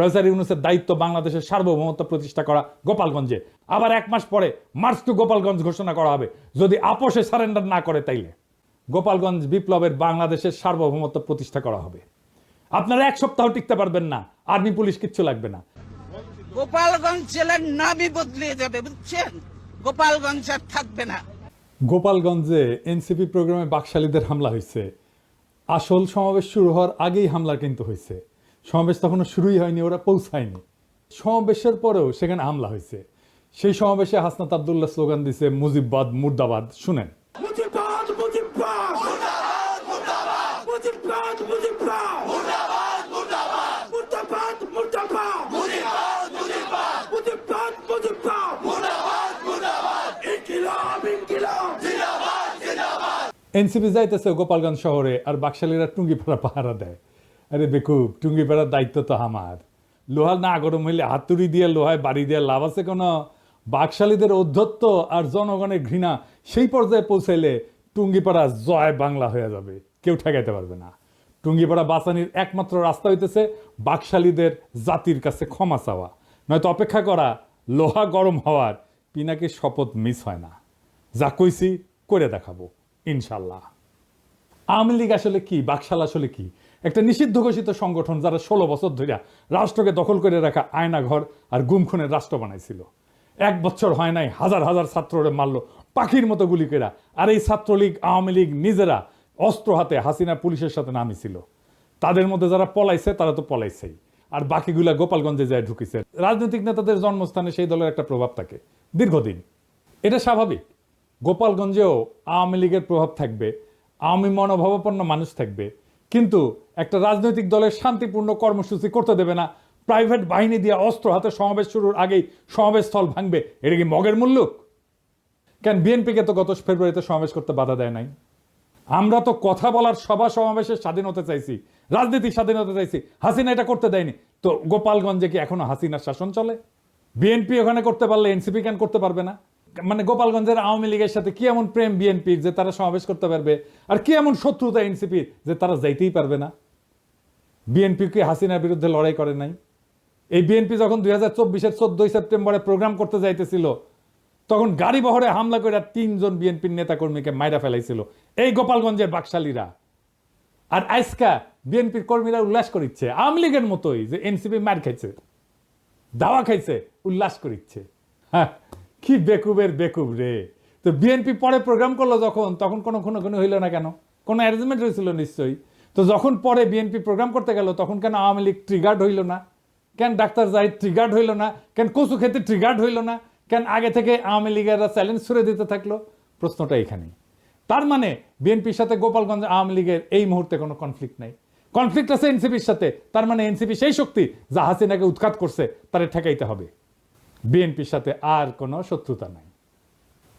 Professor ইউনুসের দায়িত্ব বাংলাদেশের সার্বভৌমত্ব প্রতিষ্ঠা করা গোপালগঞ্জে। আবার এক মাস পরে মার্চ টু গোপালগঞ্জ ঘোষণা করা হবে। যদি আপোষে সারেন্ডার না করে তাইলে। গোপালগঞ্জ বিপ্লবের বাংলাদেশের সার্বভৌমত্ব প্রতিষ্ঠা করা হবে। আপনারা এক সপ্তাহ টিকতে পারবেন না। আর্মি পুলিশ কিচ্ছু লাগবে না। গোপালগঞ্জ জেলার নামই বদলে যাবে বুঝছেন? গোপালগঞ্জ আর থাকবে না। গোপালগঞ্জে এনসিপি প্রোগ্রামে বাকশালীদের হামলা হয়েছে। আসল সমাবেশ শুরু হওয়ার আগেই হামলা কিন্তু হয়েছে। সমাবেশ তখনও শুরুই হয়নি ওরা পৌঁছায়নি। সমাবেশের পরেও সেখানে হামলা হয়েছে। সেই সমাবেশে হাসনাত আবদুল্লাহ স্লোগান দিছে মুজিববাদ মুর্দাবাদ শুনেন। এনসিপি যাইতেছে গোপালগঞ্জ শহরে আর বাকশালীরা টুঙ্গিপাড়া পাহারা দেয়। আরে বেকুব টুঙ্গিপাড়ার দায়িত্ব তো আমার। লোহা না গরম হইলে হাতুড়ি দিয়ে লোহায় বাড়ি দিয়ে লাভ আছে কোনো? বাকশালীদের অধ্যত্ত আর জনগণের ঘৃণা সেই পর্যায়ে পৌঁছাইলে টুঙ্গিপাড়া জয় বাংলা হয়ে যাবে। কেউ ঠেকাইতে পারবে না। টুঙ্গিপাড়া বাঁচানির একমাত্র রাস্তা হইতেছে বাকশালীদের জাতির কাছে ক্ষমা চাওয়া। নয়তো অপেক্ষা করা, লোহা গরম হওয়ার পিনাকে শপথ মিস হয় না। যা কইছি, করে দেখাবো, ইনশাল্লাহ। আওয়ামী লীগ আসলে কি? বাকশাল আসলে কি? একটা নিষিদ্ধ ঘোষিত সংগঠন যারা ষোলো বছর ধরে রাষ্ট্রকে দখল করে রাখা আয়নাঘর আর গুমখুনের রাষ্ট্র বানাইছিল। এক বছর হয় নাই, হাজার হাজার ছাত্ররে মারল, পাখির মতো গুলি কেরা আর এই ছাত্রলীগ, আওয়ামী লীগ নিজেরা অস্ত্র হাতে হাসিনা পুলিশের সাথে নামিছিল। তাদের মধ্যে যারা পলাইছে, তারা তো পলাইছেই। আর বাকিগুলা গোপালগঞ্জে যায় ঢুকিছে। রাজনৈতিক নেতাদের জন্মস্থানে সেই দলের একটা প্রভাব থাকে, দীর্ঘদিন। এটা স্বাভাবিক। গোপালগঞ্জেও আওয়ামী লীগের প্রভাব থাকবে, আওয়ামী মনোভাবাপন্ন মানুষ থাকবে। কিন্তু একটা রাজনৈতিক দলের শান্তিপূর্ণ কর্মসূচি করতে দেবে না। প্রাইভেট বাহিনী দিয়ে অস্ত্র হাতে সমাবেশ শুরুর আগেই সমাবেশস্থল ভাঙবে। এটা কি মগের মুল্লুক? কেন বিএনপিকে তো গত ফেব্রুয়ারিতে সমাবেশ করতে বাধা দেয় নাই? আমরা তো কথা বলার সভা সমাবেশের স্বাধীনতা চাইছি, রাজনীতির স্বাধীনতা চাইছি। হাসিনা এটা করতে দেয়নি। তো গোপালগঞ্জে কি এখনও হাসিনার শাসন চলে? বিএনপি ওখানে করতে পারলে, এনসিপি কেন করতে পারবে না? মানে গোপালগঞ্জের আওয়ামী লীগের সাথে কি এমন প্রেম বিএনপির যে তারা সমাবেশ করতে পারবে? আর কি এমন শত্রুতা এনসিপির যে তারা যাইতেই পারবে না? বিএনপি কি হাসিনার বিরুদ্ধে লড়াই করে নাই? এই বিএনপি যখন দুই হাজার চব্বিশের চোদ্দই সেপ্টেম্বরে প্রোগ্রাম করতে যাইতেছিল তখন গাড়ি বহরে হামলা করে তিনজন বিএনপির নেতাকর্মীকে মাইরা ফেলাইছিল। এই গোপালগঞ্জের বাকশালীরা। আর আইসকা বিএনপির কর্মীরা উল্লাস করিচ্ছে। আওয়ামী লীগের মতোই যে এনসিপি মার খাইছে দাওয়া খাইছে উল্লাস করিচ্ছে। হ্যাঁ, কি বেকুবের বেকুব রে? তো বিএনপি পরে প্রোগ্রাম করল যখন, তখন কোনো কোনো কোনো হইল না কেন? কোনো অ্যারেঞ্জমেন্ট হয়েছিল নিশ্চয়ই। তো যখন পরে বিএনপি প্রোগ্রাম করতে গেল, তখন কেন আওয়ামী লীগ ট্রিগার্ড হইল না? কেন ডাক্তার জাহিদ ট্রিগার্ড হইল না? কেন কচু খেতে ট্রিগার্ড হইল না? কেন আগে থেকে আওয়ামী লীগেরা চ্যালেঞ্জ ছুড়ে দিতে থাকল? প্রশ্নটা এখানেই। তার মানে বিএনপির সাথে গোপালগঞ্জ আওয়ামী লীগের এই মুহূর্তে কোনো কনফ্লিক্ট নাই। কনফ্লিক্ট আছে এনসিপির সাথে, তার মানে এনসিপি সেই শক্তি যা হাসিনাকে উৎখাত করছে, তারে ঠেকাইতে হবে। বিএনপির সাথে আর কোনো শত্রুতা নাই।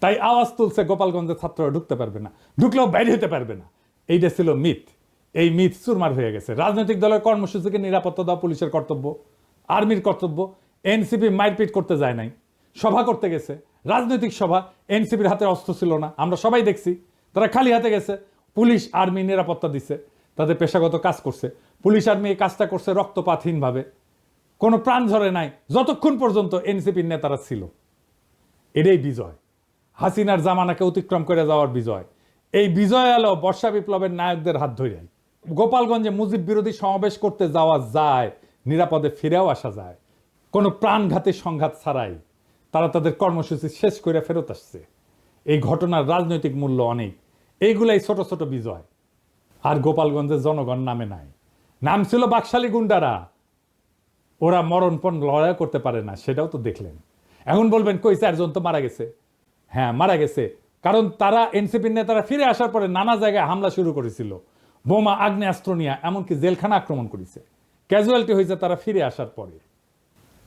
তাই আওয়াজ তুলছে গোপালগঞ্জের ছাত্ররা, ঢুকতে পারবে না। ঢুকলেও বাইরে হতে পারবে না। এইটা ছিল মিথ। এই মিথ চুরমার হয়ে গেছে। রাজনৈতিক দলের কর্মসূচিকে নিরাপত্তা দেওয়া পুলিশের কর্তব্য, আর্মির কর্তব্য। এনসিপি মারপিট করতে যায় নাই। সভা করতে গেছে। রাজনৈতিক সভা এনসিপির হাতে অস্ত্র ছিল না। আমরা সবাই দেখছি। তারা খালি হাতে গেছে। পুলিশ, আর্মি নিরাপত্তা দিছে। তাদের পেশাগত কাজ করছে। পুলিশ, আর্মি এই কাজটা করছে রক্তপাতহীনভাবে। কোনো প্রাণ ঝরে নাই, যতক্ষণ পর্যন্ত এনসিপির নেতারা ছিল। এটাই বিজয়। হাসিনার জামানাকে অতিক্রম করে যাওয়ার বিজয়। এই বিজয় আলো বর্ষা বিপ্লবের নায়কদের হাত ধরে গোপালগঞ্জে মুজিব বিরোধী সমাবেশ করতে যাওয়া যায়, নিরাপদে ফিরেও আসা যায়। কোনো প্রাণঘাতী সংঘাত ছাড়াই তারা তাদের কর্মসূচি শেষ করে ফেরত আসছে। এই ঘটনার রাজনৈতিক মূল্য অনেক। এইগুলাই ছোট ছোট বিজয়। আর গোপালগঞ্জের জনগণ নামে নাই। নাম ছিল বাকশালী গুন্ডারা। ওরা মরণপণ লড়াই করতে পারে না, সেটাও তো দেখলেন। এখন বলবেন, কই চারজন তো মারা গেছে। হ্যাঁ মারা গেছে। কারণ তারা এনসিপির নেতারা ফিরে আসার পরে নানা জায়গায় হামলা শুরু করেছিল। বোমা, আগ্নেয়াস্ত্র নিয়ে, এমনকি জেলখানা আক্রমণ করেছে। ক্যাজুয়ালিটি হয়েছে তারা ফিরে আসার পরে।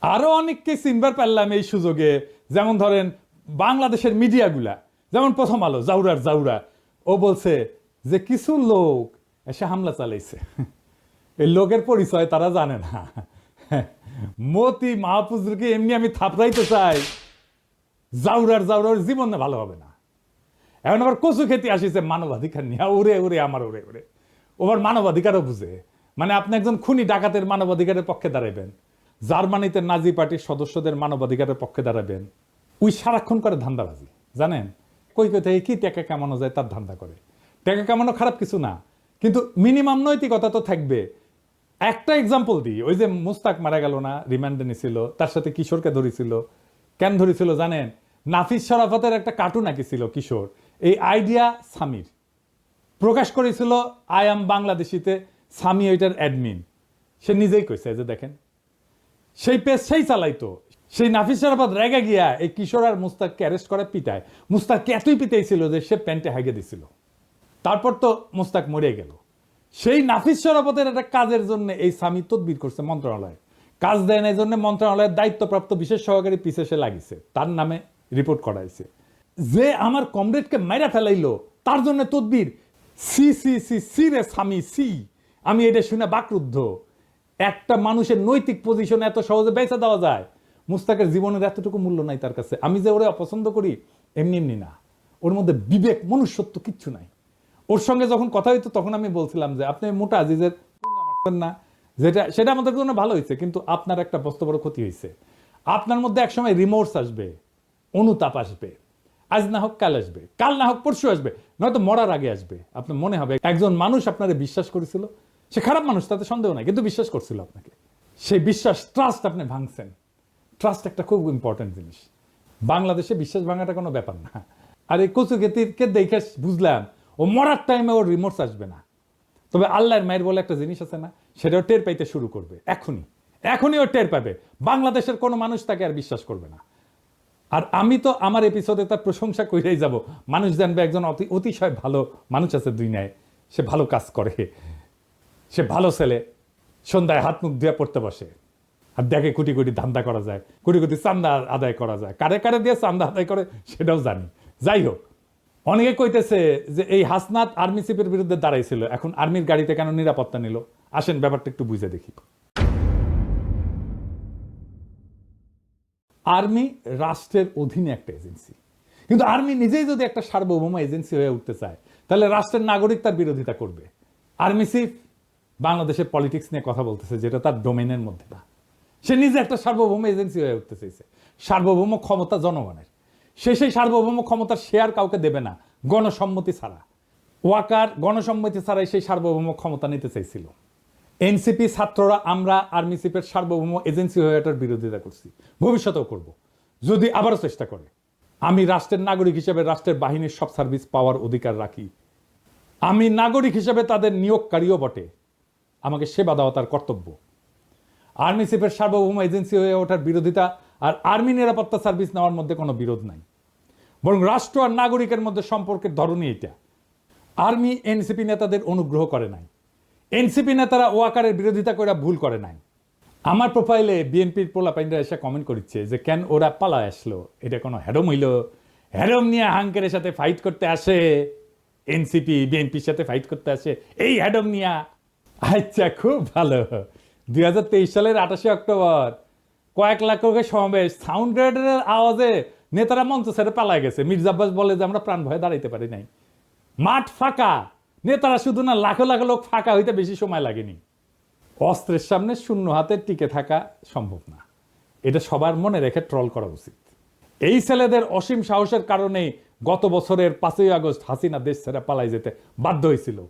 আরও অনেককে চিনবার পারলাম এই সুযোগে। যেমন ধরেন, বাংলাদেশের মিডিয়াগুলা। যেমন প্রথম আলো জাউরার জাউরা। ও বলছে যে, কিছু লোক এসে হামলা চালাইছে। এই লোকের পরিচয় তারা জানে না। মতি মাহফুজকে এমনি আমি থাপড়াইতে চাই, জাউরার জাউরার জীবন না, ভালো হবে না। এখন আবার কচু খেতে আসিছে মানবাধিকার নিয়ে। উড়ে উড়ে আমার উড়ে উড়ে ওবার মানবাধিকারও বুঝে। মানে আপনি একজন খুনি, ডাকাতের মানবাধিকারের পক্ষে দাঁড়াবেন জার্মানিতে নাজি পার্টির সদস্যদের মানবাধিকারের পক্ষে দাঁড়াবেন ওই সারাক্ষণ করে ধান্দাবাজি, জানেন? কই কই থেকে কি টাকা কামানো যায় তার ধান্দা করে। টাকা কামানো খারাপ কিছু না। কিন্তু মিনিমাম নৈতিকতা তো থাকবে। একটা এক্সাম্পল দিই। ওই যে মুস্তাক মারা গেল না রিমান্ডে নিছিল, তার সাথে কিশোরকে ধরেছিল। কেন ধরেছিল জানেন? নাফিস শরাফতের একটা কার্টুন আঁকি ছিল কিশোর। এই আইডিয়া সামির। প্রকাশ করেছিল আই এম বাংলাদেশিতে, সামি ওইটার অ্যাডমিন সে নিজেই কইছে যে দেখেন। সেই পেজ সেই চালাইতো। সেই নাফিস শরাফত রেগে গিয়া এই কিশোর আর মুস্তাককে অ্যারেস্ট করে পিটায়। মুস্তাককে এতই পিটাইছিল যে সে প্যান্টে হাগে দিছিল। তারপর তো মুস্তাক মরে গেল। সেই নাফিস শরাফতের একটা কাজের জন্য এই স্বামী তদবির করছে মন্ত্রণালয়। কাজ দেয় এই জন্য মন্ত্রণালয়ের দায়িত্বপ্রাপ্ত বিশেষ সহকারী পিছে সে লাগিছে তার নামে রিপোর্ট করাইছে। যে আমার কমরেডকে মাইরা ফেলাইলো, তার জন্য তদবির। সি সি সি সি রে স্বামী, সি। আমি এটা শুনে বাকরুদ্ধ। একটা মানুষের নৈতিক পজিশন এত সহজে বেঁচে দেওয়া যায়। মুস্তাকের জীবনের এতটুকু মূল্য নাই তার কাছে। আমি যে ওরে অপছন্দ করি, এমনি এমনি না। ওর মধ্যে বিবেক, মনুষ্যত্ব কিচ্ছু নাই। ওর সঙ্গে যখন কথা হইতো, তখন আমি বলছিলাম যে, আপনি মোটা আজিজের না। যেটা, সেটা আমাদের জন্য ভালো হয়েছে, কিন্তু আপনার একটা বস্ত বড় ক্ষতি হয়েছে। আপনার মধ্যে একসময় রিমোর্স আসবে, অনুতাপ আসবে। আজ না হোক, কাল আসবে। কাল না হোক, পরশু আসবে। নয়তো মরার আগে আসবে। আপনার মনে হবে, একজন মানুষ আপনারে বিশ্বাস করেছিল। সে খারাপ মানুষ, তাতে সন্দেহ নাই, কিন্তু বিশ্বাস করছিল আপনাকে। সেই বিশ্বাস ট্রাস্ট আপনি ভাঙছেন। ট্রাস্ট একটা খুব ইম্পর্টেন্ট জিনিস। বাংলাদেশে বিশ্বাস ভাঙাটা কোনো ব্যাপার না। আর এই কচু কে দেখে বুঝলাম ও মরার টাইমে ওর রিমোর্স আসবে না। তবে আল্লাহর মায়ের বলে একটা জিনিস আছে না সেটাও টের পাইতে শুরু করবে, এখনই। এখনই ও টের পাবে। বাংলাদেশের কোনো মানুষ তাকে আর বিশ্বাস করবে না। আর আমি তো আমার এপিসোডে তার প্রশংসা করেই যাব। মানুষ জানবে একজন অতি অতিশয় ভালো মানুষ আছে দুনিয়ায়। সে ভালো কাজ করে। সে ভালো ছেলে। সন্ধ্যায় হাত মুখ ধুয়ে পড়তে বসে। আর দেখে কোটি কোটি ধান্দা করা যায়। কোটি কোটি চান্দা আদায় করা যায়। কারে কারে দিয়ে চান্দা আদায় করে, সেটাও জানি। যাই হোক। অনেকে কইতেছে যে এই হাসনাত আর্মি চিফের বিরুদ্ধে দাঁড়াইছিল, এখন আর্মির গাড়িতে কেন নিরাপত্তা নিল? আসেন, ব্যাপারটা একটু বুঝে দেখি। আর্মি রাষ্ট্রের অধীনে একটা এজেন্সি। কিন্তু আর্মি নিজেই যদি একটা সার্বভৌম এজেন্সি হয়ে উঠতে চায়, তাহলে রাষ্ট্রের নাগরিক তার বিরোধিতা করবে। আর্মি চিফ বাংলাদেশের পলিটিক্স নিয়ে কথা বলতেছে, যেটা তার ডোমেনের মধ্যে না। সে নিজে একটা সার্বভৌম এজেন্সি হয়ে উঠতে চাইছে। সার্বভৌম ক্ষমতা জনগণের। সে সেই সার্বভৌম ক্ষমতার শেয়ার কাউকে দেবে না, গণসম্মতি ছাড়া। ওয়াকার গণসম্মতি ছাড়াই সেই সার্বভৌম ক্ষমতা নিতে চাইছিল। এনসিপি ছাত্ররা আমরা আর্মি চিফের সার্বভৌম এজেন্সি হয়ে ওঠার বিরোধিতা করছি, ভবিষ্যতেও করব, যদি আবারও চেষ্টা করে। আমি রাষ্ট্রের নাগরিক হিসেবে রাষ্ট্রের বাহিনীর সব সার্ভিস পাওয়ার অধিকার রাখি। আমি নাগরিক হিসেবে তাদের নিয়োগকারীও বটে, আমাকে সেবা দেওয়া তার কর্তব্য। আর্মি চিফের সার্বভৌম এজেন্সি হয়ে ওঠার বিরোধিতা আর আর্মি নিরাপত্তা সার্ভিস নেওয়ার মধ্যে কোনো বিরোধ নাই। বরং রাষ্ট্র আর নাগরিকের মধ্যে সম্পর্কের ধরনই এটা আর্মি, এনসিপি নেতাদের অনুগ্রহ করে নাই। এনসিপি নেতারা ওয়াকারের বিরোধিতা করে ভুল করে নাই। আমার প্রোফাইলে বিএনপির পোলাপাইনরা এসে কমেন্ট করছে যে, কেন ওরা পালা আসলো? এটা কোনো হ্যাডম হইল? হ্যাডম নিয়ে হাঙ্কের সাথে ফাইট করতে আসে? এনসিপি, বিএনপির সাথে ফাইট করতে আসে? এই হ্যাডম নিয়া? আচ্ছা খুব ভালো। দুই হাজার তেইশ সালের আঠাশে অক্টোবর। কয়েক লাখ লোকের সমাবেশ। সাউন্ড গ্রেডের আওয়াজে নেতারা মঞ্চ ছেড়ে পালায় গেছে। মির্জা আব্বাস বলে যে, আমরা প্রাণ ভয়ে দাঁড়াইতে পারি নাই। মাঠ ফাঁকা। নেতারা শুধু না, লাখো লাখো লোক ফাঁকা হইতে বেশি সময় লাগেনি। অস্ত্রের সামনে শূন্য হাতে টিকে থাকা সম্ভব না। এটা সবার মনে রেখে ট্রল করা উচিত। এই ছেলেদের অসীম সাহসের কারণে গত বছরের পাঁচই আগস্ট হাসিনা দেশ ছেড়ে পালাই যেতে বাধ্য হয়েছিল।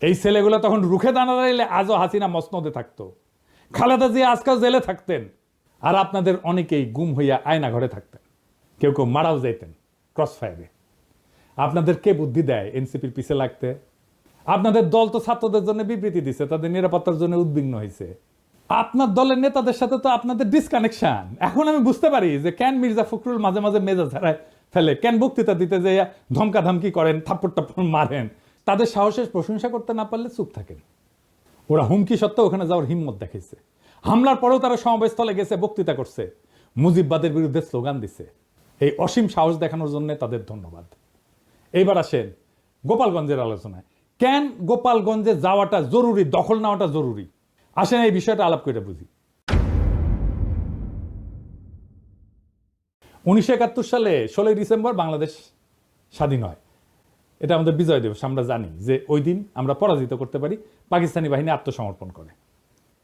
এই ছেলেগুলো তখন রুখে দাঁড়া দাঁড়াইলে আজও হাসিনা মসনদে থাকতো। খালেদা জিয়া আজকাল জেলে থাকতেন। আর আপনাদের অনেকেই গুম হইয়া আয়না ঘরে থাকতেন। কেউ কেউ মারাও যাইতেন ক্রস ফায়ারে আপনাদের কে বুদ্ধি দেয়? এনসিপির পিছে লাগতে। আপনাদের দল তো ছাত্রদের জন্য বিবৃতি দিছে, তাদের নিরাপত্তার জন্য উদ্বিগ্ন হয়েছে আপনার দলের নেতাদের সাথে তো আপনাদের ডিসকানেকশন এখন আমি বুঝতে পারি যে কেন মির্জা ফখরুল মাঝে মাঝে মেজাজ হারায় ফেলে, কেন বক্তৃতা দিতে যে ধমকা ধমকি করেন, থাপ্পড় টাপ্পড় মারেন। তাদের সাহসের প্রশংসা করতে না পারলে চুপ থাকেন। ওরা হুমকি সত্ত্বেও ওখানে যাওয়ার হিম্মত দেখাইছে। হামলার পরেও তারা সমাবেশস্থলে গেছে, বক্তৃতা করছে। মুজিববাদের বিরুদ্ধে স্লোগান দিছে। এই অসীম সাহস দেখানোর জন্য তাদের ধন্যবাদ। এইবার আসেন গোপালগঞ্জের আলোচনায়। কেন গোপালগঞ্জে যাওয়াটা জরুরি, দখল নেওয়াটা জরুরি? আসেন এই বিষয়টা আলাপ করে বুঝি। উনিশশো একাত্তর সালে ষোলোই ডিসেম্বর বাংলাদেশ স্বাধীন হয়। এটা আমাদের বিজয় দিবস, আমরা জানি যে ওই দিন আমরা পরাজিত করতে পারি, পাকিস্তানি বাহিনী আত্মসমর্পণ করে।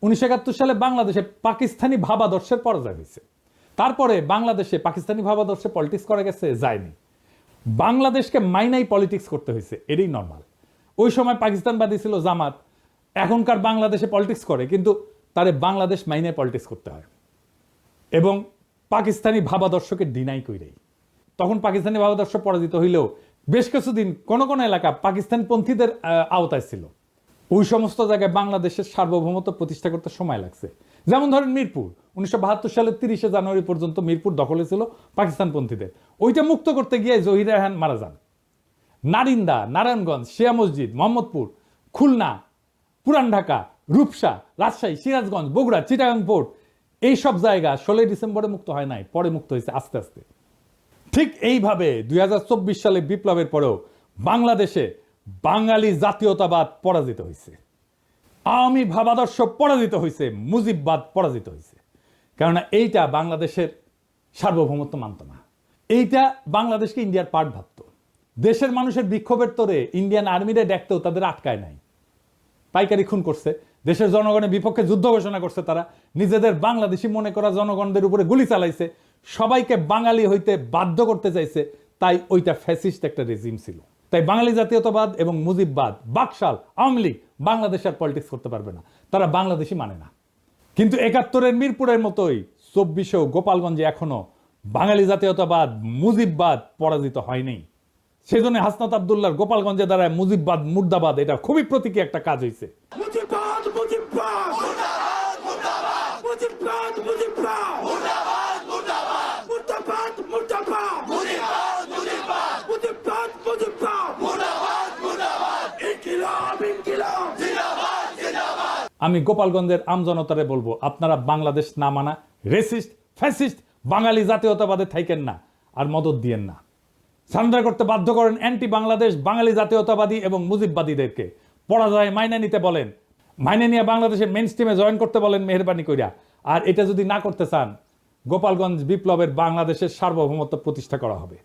উনিশশো একাত্তর সালে বাংলাদেশে পাকিস্তানি ভাবাদর্শের পরাজয় হয়েছে। তারপরে বাংলাদেশে পাকিস্তানি ভাবাদর্শে পলিটিক্স করা গেছে, যায়নি। বাংলাদেশকে মাইনাই পলিটিক্স করতে হয়েছে, এটাই নর্মাল ওই সময় পাকিস্তানবাদী ছিল জামাত, এখনকার বাংলাদেশে পলিটিক্স করে, কিন্তু তারে বাংলাদেশ মাইনাই পলিটিক্স করতে হয়। এবং পাকিস্তানি ভাবাদর্শকে ডিনাই কইরেই। তখন পাকিস্তানি ভাবাদর্শ পরাজিত হইলেও বেশ কিছুদিন কোন কোন এলাকা পাকিস্তানপন্থীদের আওতায় ছিল। ওই সমস্ত জায়গায় বাংলাদেশের সার্বভৌমত্ব প্রতিষ্ঠা করতে সময় লাগছে। যেমন ধরেন মিরপুর, উনিশশো বাহাত্তর সালের তিরিশে জানুয়ারি পর্যন্ত মিরপুর দখলে ছিল পাকিস্তানপন্থীদের। ওইটা মুক্ত করতে গিয়ে জহির রায়হান মারা যান। নারিন্দা, নারায়ণগঞ্জ, শিয়া মসজিদ, মোহাম্মদপুর, খুলনা, পুরান ঢাকা, রূপসা, রাজশাহী, সিরাজগঞ্জ, বগুড়া, চিটাগাং পোর্ট এই সব জায়গা ষোলোই ডিসেম্বরে মুক্ত হয় নাই, পরে মুক্ত হয়েছে আস্তে আস্তে। ঠিক এইভাবে দুই হাজার চব্বিশ সালে বিপ্লবের পরেও বাংলাদেশে বাঙালি জাতীয়তাবাদ পরাজিত হয়েছে আওয়ামী ভাবাদর্শ পরাজিত হয়েছে মুজিববাদ পরাজিত হয়েছে কেননা এইটা বাংলাদেশের সার্বভৌমত্ব মানত না। এইটা বাংলাদেশকে ইন্ডিয়ার পার্ট ভাবত। দেশের মানুষের বিক্ষোভের তোরে ইন্ডিয়ান আর্মিরা দেখতেও তাদের আটকায় নাই। পাইকারি খুন করছে, দেশের জনগণের বিপক্ষে যুদ্ধ ঘোষণা করছে তারা, নিজেদের বাংলাদেশি মনে করা জনগণদের উপরে গুলি চালাইছে, সবাইকে বাঙালি হইতে বাধ্য করতে চাইছে, তাই ওইটা ফ্যাসিস্ট একটা রেজিম ছিল। তাই বাঙালি জাতীয়তাবাদ এবং মুজিববাদ, বাকশাল, আওয়ামী লীগ বাংলাদেশ আর পলিটিক্স করতে পারবে না। তারা বাংলাদেশি মানে না। কিন্তু একাত্তরের মিরপুরের মতোই চব্বিশেও গোপালগঞ্জে এখনও বাঙালি জাতীয়তাবাদ, মুজিববাদ পরাজিত হয়নি। সেই জন্য হাসনাত আবদুল্লাহর গোপালগঞ্জে দাঁড়ায় মুজিববাদ, মুর্দাবাদ, এটা খুবই প্রতীকী একটা কাজ হয়েছে মুজিবাদ মুজিবাদ মুর্দাবাদ মুজিবাদ মুর্দাবাদ মুর্দাবাদ। আমি গোপালগঞ্জের আমজনতারে বলব, আপনারা বাংলাদেশ না মানা রেসিস্ট ফ্যাসিস্ট বাঙালি জাতীয়তাবাদে থাইকেন না আর মদত দিয়েন না। সারেন্ডার করতে বাধ্য করেন অ্যান্টি বাংলাদেশ বাঙালি জাতীয়তাবাদী এবং মুজিববাদীদেরকে। পরাজয় মাইনে নিতে বলেন, মাইনে নিয়ে বাংলাদেশের মেন স্ট্রিমে জয়েন করতে বলেন মেহরবানি কইরা। আর এটা যদি না করতে চান, গোপালগঞ্জ বিপ্লবের বাংলাদেশের সার্বভৌমত্ব প্রতিষ্ঠা করা হবে।